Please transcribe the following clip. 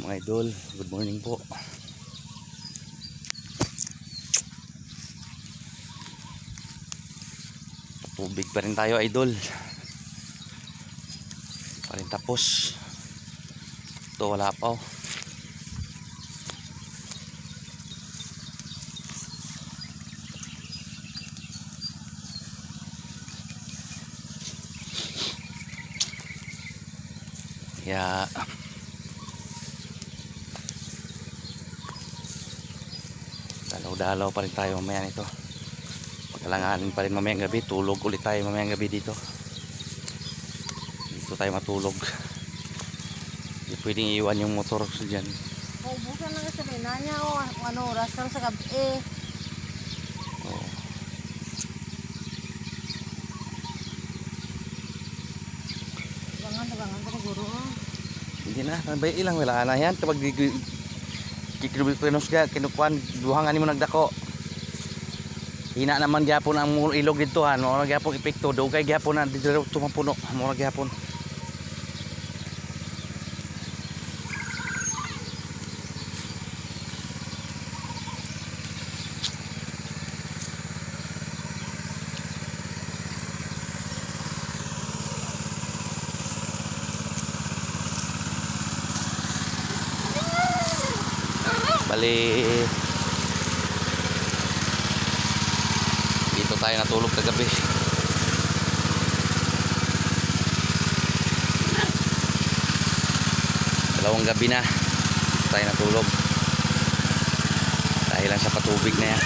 Mga idol, good morning po. Tubig pa rin tayo idol. Pa rin tapos. Ito wala pa oh. Kaya dalaw-dalaw pa rin tayo mamaya nito. Pagkalanganin pa rin mamayang gabi. Tulog ulit tayo mamayang gabi dito. Dito tayo matulog. Hindi pwedeng iwan yung motor sa dyan. Maubusan na sa niya o ano oras lang sa gabi eh. Oo. Bangan bangan ka guro. Hindi na, ilang wala na yan. Kapag kikinubinos ka, kinukuhan, duhangan mo nagdako. Hina naman gyapon ang ilog dito ha. Mo gyapon epekto, dugay gyapon na dito tumapuno. Mo gyapon. Bali Dito tayo natulog kagabi. Dalawang gabi na tayo natulog. Dahil lang sa patubig na yan.